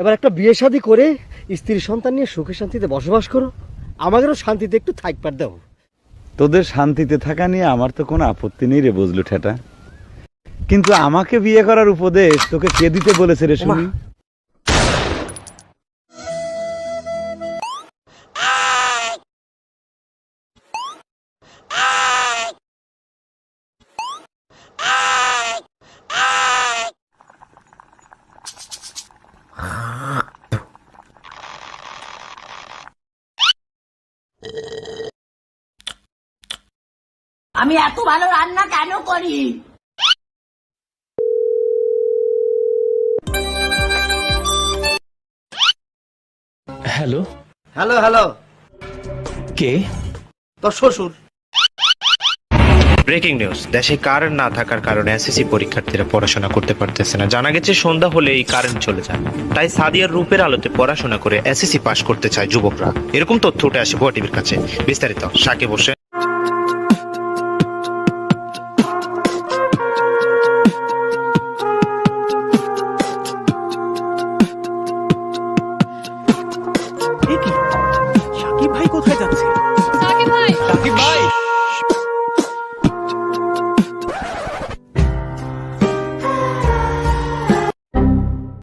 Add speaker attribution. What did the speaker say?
Speaker 1: এবার একটা বিয়ে শাদি করে স্ত্রী সন্তান নিয়ে সুখে শান্তিতে বসবাস করো। আমাদেরও শান্তিতে একটু থাকবার দাও।
Speaker 2: তোদের শান্তিতে থাকা নিয়ে আমার তো কোনো আপত্তি নেই রে বজলু ঠেটা। কিন্তু আমাকে বিয়ে করার উপদেশ তোকে কে দিতে বলেছে রে শুনি?
Speaker 3: আমি এত ভালো রান্না কেন করি?
Speaker 4: হ্যালো?
Speaker 1: Hello hello.
Speaker 4: কে?
Speaker 1: তোর শ্বশুর।
Speaker 5: Breaking news. দেশে কারেন্ট না থাকার কারণে এসএসসি পরীক্ষার্থীরা পড়াশোনা করতে পারতেছে না। জানা গেছে সন্ধ্যা হলে এই কারেন্ট চলে যায়। তাই সাদিয়ার রূপের আলোতে পড়াশোনা করে এসএসসি পাশ করতে চায় যুবকরা। এরকম তথ্য উঠে আসে ভুয়া টিভির কাছে। বিস্তারিত সাকে বসে
Speaker 4: সাকিব কোথায় যাচ্ছে?
Speaker 6: সাকিব ভাই।
Speaker 4: সাকিব ভাই!